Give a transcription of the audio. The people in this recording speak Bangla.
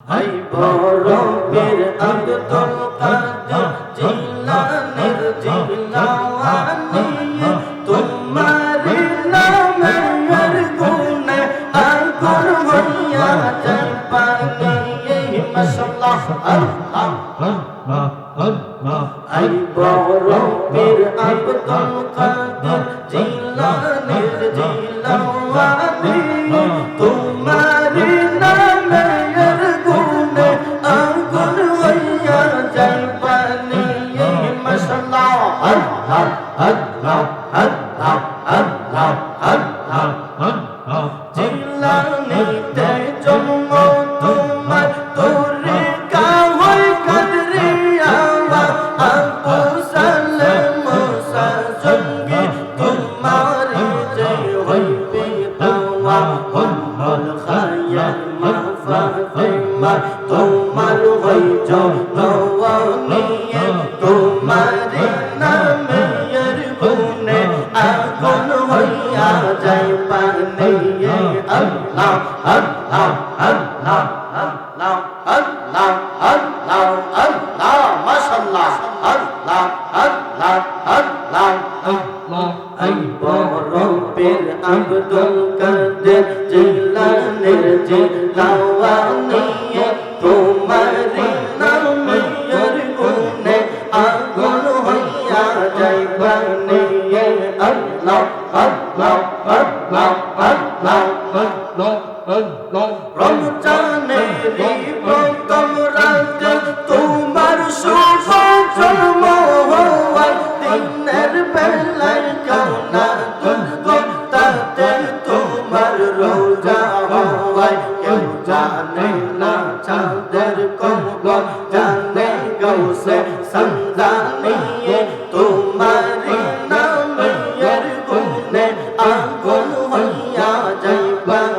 হাই বরফের আব্দুল কাদের জিলানের জিলাওয়ানি তোমার নামের গুণে আগুন হইয়া যায় পানি মাশাআল্লাহ। আল্লাহ বরফের কাদের জিলানের জিলাওয়ানি Allah, Allah, Allah, Allah, Allah. জিলানিতে জন্ম তোমার তোরে কাহল কদরে আমার আবু সালাম মুসা সঙ্গে তোমার যে হইবে তোমা হুল খায়াল মাফা তোমার হই জন্ম নিয়ে আগুন হইয়া যায় পানি আল্লাহ আল্লাহ আল্লাহ আল্লাহ আল্লাহ আল্লাহ আল্লাহ মাশাআল্লাহ আল্লাহ আল্লাহ আল্লাহ আই বরফের আব্দুল রমজানের প্রথম রাতে তোমার শুভ জন্ম হওয়ার দিনের বেলায় কানা দুর্গতাতে তোমার রোজা হওয়ায় কেউ জানে না চাঁদের কবর জানে গৌসে সন্দানিয়ে